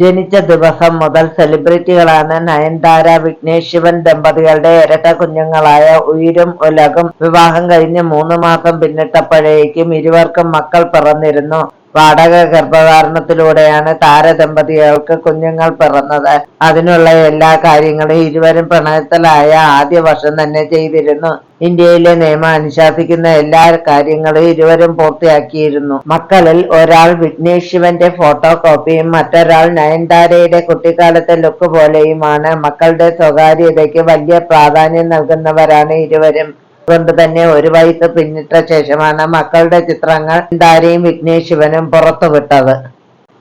ജനിച്ച ദിവസം മുതൽ സെലിബ്രിറ്റികളാണ് നയൻതാര വിഘ്നേഷ് ശിവൻ ദമ്പതികളുടെ ഇരട്ട കുഞ്ഞുങ്ങളായ ഉയരും ഉലകും വിവാഹം കഴിഞ്ഞ് മൂന്ന് മാസം പിന്നിട്ടപ്പോഴേക്കും ഇരുവർക്കും മക്കൾ പിറന്നിരുന്നു. വാടക ഗർഭധാരണത്തിലൂടെയാണ് താരദമ്പതികൾക്ക് കുഞ്ഞുങ്ങൾ പിറന്നത്. അതിനുള്ള എല്ലാ കാര്യങ്ങളും ഇരുവരും പ്രണയത്തിലായ ആദ്യ വർഷം തന്നെ ചെയ്തിരുന്നു. ഇന്ത്യയിലെ നിയമം അനുശാസിക്കുന്ന എല്ലാ കാര്യങ്ങളും ഇരുവരും പൂർത്തിയാക്കിയിരുന്നു. മക്കളിൽ ഒരാൾ വിഘ്നേഷ് ശിവന്റെ ഫോട്ടോ കോപ്പിയും മറ്റൊരാൾ നയൻതാരയുടെ കുട്ടിക്കാലത്തെ ലുക്ക് പോലെയുമാണ് മക്കളുടെ സ്വകാര്യതയ്ക്ക് വലിയ പ്രാധാന്യം നൽകുന്നവരാണ് ഇരുവരും. അതുകൊണ്ട് തന്നെ ഒരു വയസ്സ് പിന്നിട്ട ശേഷമാണ് മക്കളുടെ ചിത്രങ്ങൾ നയൻതാരയും വിഘ്നേഷ് ശിവനും പുറത്തുവിട്ടത്.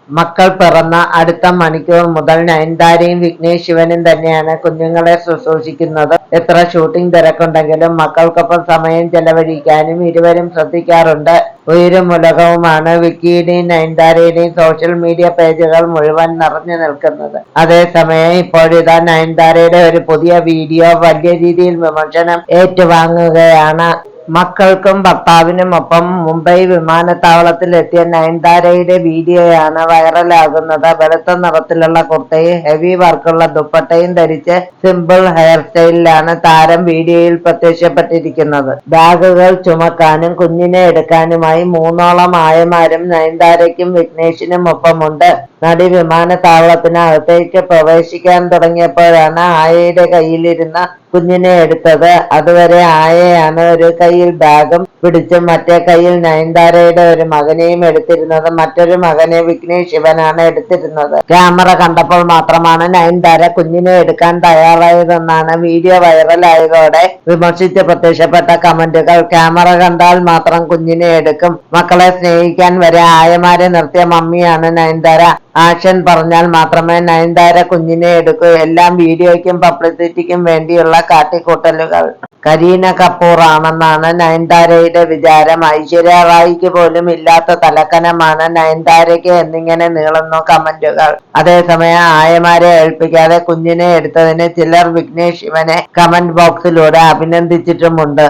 മക്കൾ പിറന്ന അടുത്ത മണിക്കൂർ മുതൽ നയൻതാരയും വിഘ്നേഷ് ശിവനും തന്നെയാണ് കുഞ്ഞുങ്ങളെ ശുശ്രൂഷിക്കുന്നത്. എത്ര ഷൂട്ടിംഗ് തിരക്കുണ്ടെങ്കിലും മക്കൾക്കൊപ്പം സമയം ചെലവഴിക്കാനും ഇരുവരും ശ്രദ്ധിക്കാറുണ്ട്. ഉയരും ഉലകവുമാണ് വിക്കിയുടെയും നയൻതാരയുടെയും സോഷ്യൽ മീഡിയ പേജുകൾ മുഴുവൻ നിറഞ്ഞു നിൽക്കുന്നത്. അതേസമയം ഇപ്പോഴിതാ നയൻതാരയുടെ ഒരു പുതിയ വീഡിയോ വലിയ രീതിയിൽ വിമർശനം ഏറ്റുവാങ്ങുകയാണ്. മക്കൾക്കും ഭർത്താവിനുമൊപ്പം മുംബൈ വിമാനത്താവളത്തിൽ എത്തിയ നയൻതാരയുടെ വീഡിയോയാണ് വൈറലാകുന്നത്. വെളുത്ത നിറത്തിലുള്ള കുർത്തയും ഹെവി വർക്കുള്ള ദുപ്പട്ടയും ധരിച്ച് സിമ്പിൾ ഹെയർ സ്റ്റൈലിലാണ് താരം വീഡിയോയിൽ പ്രത്യക്ഷപ്പെട്ടിരിക്കുന്നത്. ബാഗുകൾ ചുമക്കാനും കുഞ്ഞിനെ എടുക്കാനുമായി മൂന്നോളം ആയമാരും നയൻതാരയ്ക്കും വിഘ്നേഷിനും ഒപ്പമുണ്ട് നടി വിമാനത്താവളത്തിനകത്തേക്ക് പ്രവേശിക്കാൻ തുടങ്ങിയപ്പോഴാണ് ആയയുടെ കയ്യിലിരുന്ന കുഞ്ഞിനെ എടുത്തത്. അതുവരെ ആയയാണ് ഒരു കയ്യിൽ ബാഗും പിടിച്ചും മറ്റേ കയ്യിൽ നയൻതാരയുടെ ഒരു മകനെയും എടുത്തിരുന്നത്. മറ്റൊരു മകനെ വിഘ്നേഷ് ശിവനാണ് എടുത്തിരുന്നത്. ക്യാമറ കണ്ടപ്പോൾ മാത്രമാണ് നയൻതാര കുഞ്ഞിനെ എടുക്കാൻ തയ്യാറായതെന്നാണ് വീഡിയോ വൈറലായതോടെ വിമർശിച്ച് പ്രത്യക്ഷപ്പെട്ട കമന്റുകൾ. ക്യാമറ കണ്ടാൽ മാത്രം കുഞ്ഞിനെ എടുക്കും. മക്കളെ സ്നേഹിക്കാൻ വരെ ആയമാരെ നിർത്തിയ മമ്മിയാണ് നയൻതാര. ആക്ഷൻ പറഞ്ഞാൽ മാത്രമേ നയൻതാര കുഞ്ഞിനെ എടുക്കൂ. എല്ലാം വീഡിയോയ്ക്കും പബ്ലിസിറ്റിക്കും വേണ്ടിയുള്ള കാട്ടിക്കൂട്ടലുകൾ. കരീന കപൂർ ആണെന്നാണ് നയൻതാരയുടെ വിചാരം. ഐശ്വര്യ റായിക്ക് പോലും ഇല്ലാത്ത തലക്കനമാണ് നയൻതാരയ്ക്ക് എന്നിങ്ങനെ നീളുന്നു കമന്റുകൾ. അതേസമയം ആയമാരെ ഏൽപ്പിക്കാതെ കുഞ്ഞിനെ എടുത്തതിന് ചിലർ വിഘ്നേഷ് ശിവനെ കമന്റ് ബോക്സിലൂടെ അഭിനന്ദിച്ചിട്ടുമുണ്ട്.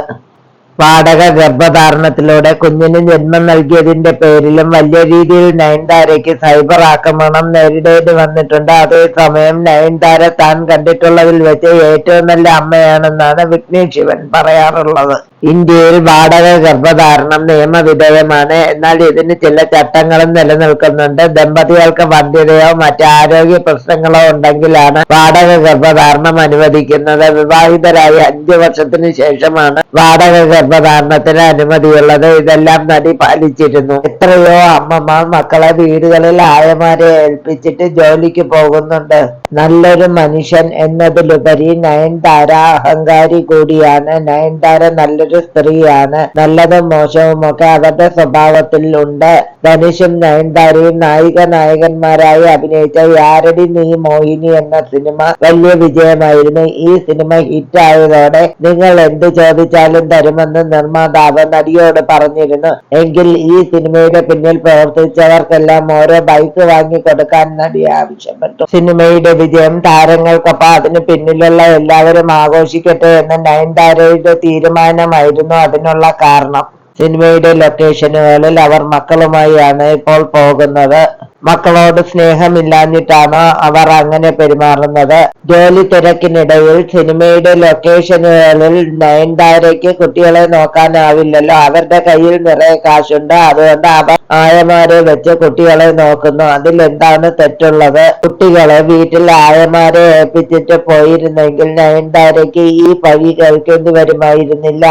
വാടക ഗർഭധാരണത്തിലൂടെ കുഞ്ഞിന് ജന്മം നൽകിയതിന്റെ പേരിലും വലിയ രീതിയിൽ നയൻതാരയ്ക്ക് സൈബർ ആക്രമണം നേരിടേണ്ടി വന്നിട്ടുണ്ട്. അതേസമയം നയൻതാര താൻ കണ്ടിട്ടുള്ളതിൽ വെച്ച് ഏറ്റവും നല്ല അമ്മയാണെന്നാണ് വിഘ്നേഷ് ശിവൻ പറയാറുള്ളത്. ഇന്ത്യയിൽ വാടക ഗർഭധാരണം നിയമവിധേയമാണ്. എന്നാൽ ഇതിന് ചില ചട്ടങ്ങളും നിലനിൽക്കുന്നുണ്ട്. ദമ്പതികൾക്ക് വന്ധ്യതയോ മറ്റ് ആരോഗ്യ പ്രശ്നങ്ങളോ ഉണ്ടെങ്കിലാണ് വാടക ഗർഭധാരണം അനുവദിക്കുന്നത്. വിവാഹിതരായി അഞ്ചു വർഷത്തിന് ശേഷമാണ് വാടക ഗർഭധാരണത്തിന് അനുമതിയുള്ളത് ഇതെല്ലാം നടി പാലിച്ചിരുന്നു. എത്രയോ അമ്മമാർ മക്കളെ വീടുകളിൽ ആയമാരെ ഏൽപ്പിച്ചിട്ട് ജോലിക്ക് പോകുന്നുണ്ട്. നല്ലൊരു മനുഷ്യൻ എന്നതിലുപരി നയൻതാര അഹങ്കാരി കൂടിയാണ്. നയൻതാര നല്ലൊരു സ്ത്രീയാണ്. നല്ലതും മോശവും ഒക്കെ അവരുടെ സ്വഭാവത്തിൽ ഉണ്ട്. ധനുഷും നയൻതാരയും നായിക നായകന്മാരായി അഭിനയിച്ച യാരടി നീ മോഹിനി എന്ന സിനിമ വലിയ വിജയമായിരുന്നു. ഈ സിനിമ ഹിറ്റ് ആയതോടെ നിങ്ങൾ എന്ത് ചോദിച്ചാലും തരുമെന്ന് നിർമ്മാതാവ് നടിയോട് പറഞ്ഞിരുന്നു. എങ്കിൽ ഈ സിനിമയുടെ പിന്നിൽ പ്രവർത്തിച്ചവർക്കെല്ലാം ഓരോ ബൈക്ക് വാങ്ങി കൊടുക്കാൻ നടി ആവശ്യപ്പെട്ടു. സിനിമയുടെ വിജയം താരങ്ങൾക്കൊപ്പം അതിന് പിന്നിലുള്ള എല്ലാവരും ആഘോഷിക്കട്ടെ എന്ന നയൻതാരയുടെ തീരുമാനമായിരുന്നു അതിനുള്ള കാരണം. സിനിമയുടെ ലൊക്കേഷനുകളിൽ അവർ മക്കളുമായാണ് ഇപ്പോൾ പോകുന്നത്. മക്കളോട് സ്നേഹമില്ലാഞ്ഞിട്ടാണ് അവർ അങ്ങനെ പെരുമാറുന്നത്? ജോലി തിരക്കിനിടയിൽ സിനിമയുടെ ലൊക്കേഷനുകളിൽ നയൻതാരയ്ക്ക് കുട്ടികളെ നോക്കാനാവില്ലല്ലോ. അവരുടെ കയ്യിൽ നിറയെ കാശുണ്ട്. അതുകൊണ്ട് അവർ ആയമാരെ വെച്ച് കുട്ടികളെ നോക്കുന്നു. അതിൽ എന്താണ് തെറ്റുള്ളത്? കുട്ടികളെ വീട്ടിൽ ആയമാരെ ഏൽപ്പിച്ചിട്ട് പോയിരുന്നെങ്കിൽ നയൻതാരയ്ക്ക് ഈ പഴി കേൾക്കേണ്ടി വരുമായിരുന്നില്ല.